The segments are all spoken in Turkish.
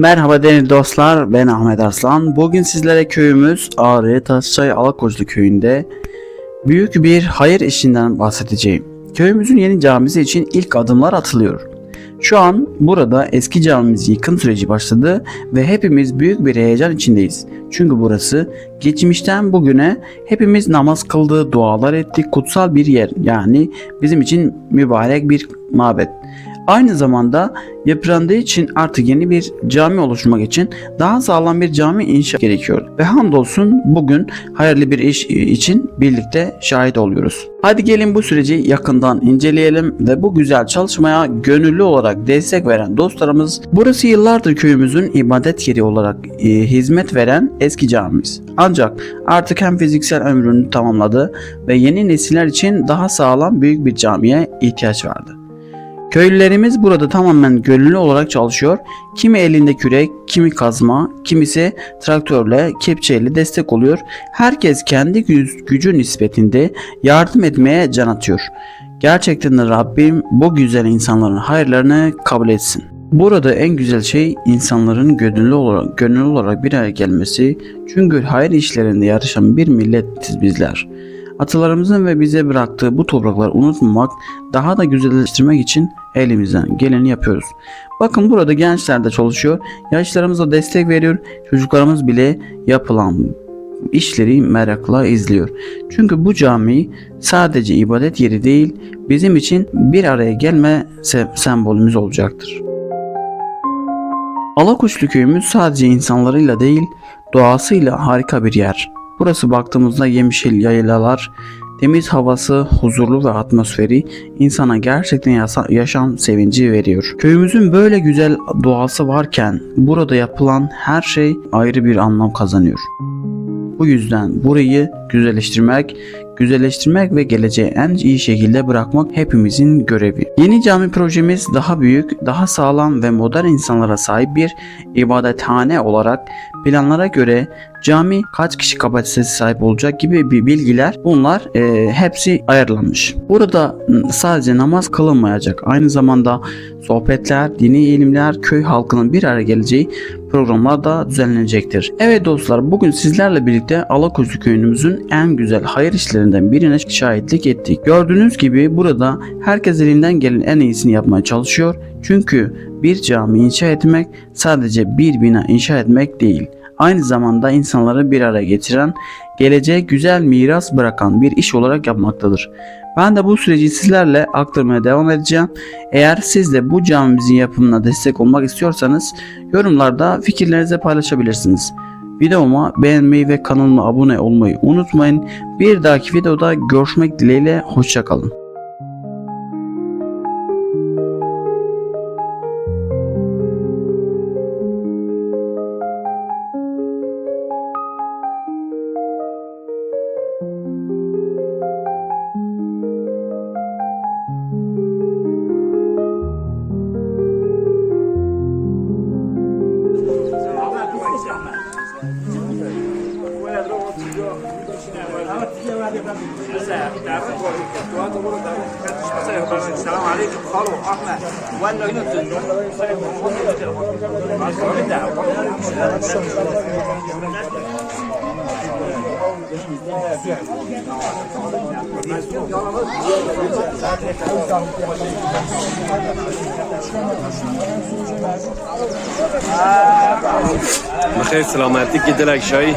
Merhaba değerli dostlar, ben Ahmet Arslan. Bugün sizlere köyümüz Ağrı Taşçay Alakoçlu köyünde büyük bir hayır işinden bahsedeceğim. Köyümüzün yeni camisi için ilk adımlar atılıyor. Şu an burada eski camimizin yıkım süreci başladı ve hepimiz büyük bir heyecan içindeyiz. Çünkü burası geçmişten bugüne hepimiz namaz kıldığı, dualar ettik, kutsal bir yer. Yani bizim için mübarek bir mabet. Aynı zamanda yıprandığı için artık yeni bir cami oluşturmak için daha sağlam bir cami inşa gerekiyor. Ve hamdolsun bugün hayırlı bir iş için birlikte şahit oluyoruz. Hadi gelin bu süreci yakından inceleyelim ve bu güzel çalışmaya gönüllü olarak destek veren dostlarımız burası yıllardır köyümüzün ibadet yeri olarak e, hizmet veren eski camimiz. Ancak artık hem fiziksel ömrünü tamamladı ve yeni nesiller için daha sağlam büyük bir camiye ihtiyaç vardı. Köylülerimiz burada tamamen gönüllü olarak çalışıyor. Kimi elinde kürek, kimi kazma, kimisi traktörle, kepçeyle destek oluyor. Herkes kendi güc- gücü nispetinde yardım etmeye can atıyor. Gerçekten de Rabbim bu güzel insanların hayırlarını kabul etsin. Burada en güzel şey insanların gönüllü olarak, gönüllü olarak bir araya gelmesi. Çünkü hayır işlerinde yarışan bir milletiz bizler. Atalarımızın ve bize bıraktığı bu toprakları unutmamak, daha da güzelleştirmek için elimizden geleni yapıyoruz. Bakın burada gençler de çalışıyor, yaşlarımız da destek veriyor, çocuklarımız bile yapılan işleri merakla izliyor. Çünkü bu cami sadece ibadet yeri değil, bizim için bir araya gelme se- sembolümüz olacaktır. Alakuşlu köyümüz sadece insanlarıyla değil, doğasıyla harika bir yer. Burası baktığımızda yemyeşil yaylalar, temiz havası, huzurlu ve atmosferi insana gerçekten yaşam sevinci veriyor. Köyümüzün böyle güzel doğası varken burada yapılan her şey ayrı bir anlam kazanıyor. Bu yüzden burayı güzelleştirmek, güzelleştirmek ve geleceğe en iyi şekilde bırakmak hepimizin görevi. Yeni cami projemiz daha büyük, daha sağlam ve modern insanlara sahip bir ibadethane olarak planlara göre cami kaç kişi kapasitesi sahip olacak gibi bir bilgiler bunlar e, hepsi ayarlanmış. Burada sadece namaz kılınmayacak aynı zamanda sohbetler, dini ilimler, köy halkının bir araya geleceği programlar da düzenlenecektir. Evet dostlar bugün sizlerle birlikte Alakuzu köyümüzün en güzel hayır işlerinden birine şahitlik ettik. Gördüğünüz gibi burada herkes elinden gelen en iyisini yapmaya çalışıyor. Çünkü bir cami inşa etmek sadece bir bina inşa etmek değil. Aynı zamanda insanları bir araya getiren, geleceğe güzel miras bırakan bir iş olarak yapmaktadır. Ben de bu süreci sizlerle aktarmaya devam edeceğim. Eğer siz de bu camimizin yapımına destek olmak istiyorsanız yorumlarda fikirlerinizi paylaşabilirsiniz. Videoma beğenmeyi ve kanalıma abone olmayı unutmayın. Bir dahaki videoda görüşmek dileğiyle hoşçakalın. السلام عليكم خالو احمد ولا هنا بخير سلامتك كده لك شيء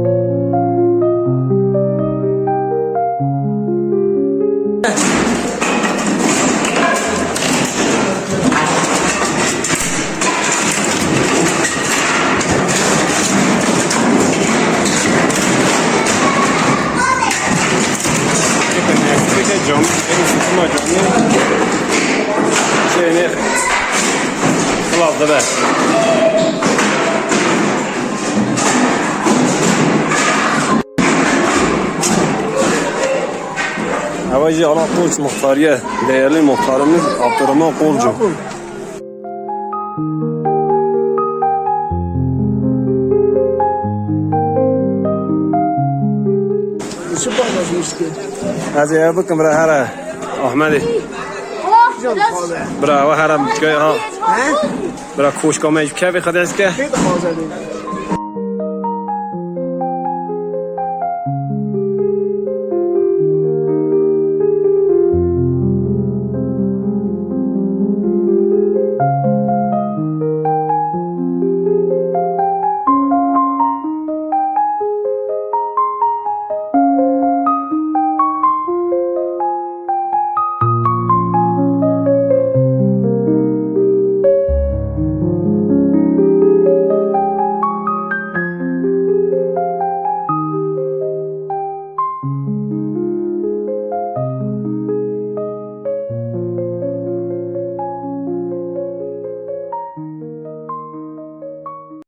Cik ke jom, eni sıkma jom Şeyini Kulazdı be Havacı Arap Koç muhtariye, değerli muhtarımız Abdurrahman Kolcu. از یه بکن برای هر احمدی برای هر جای ها برای کوشکا میج که بخواد است که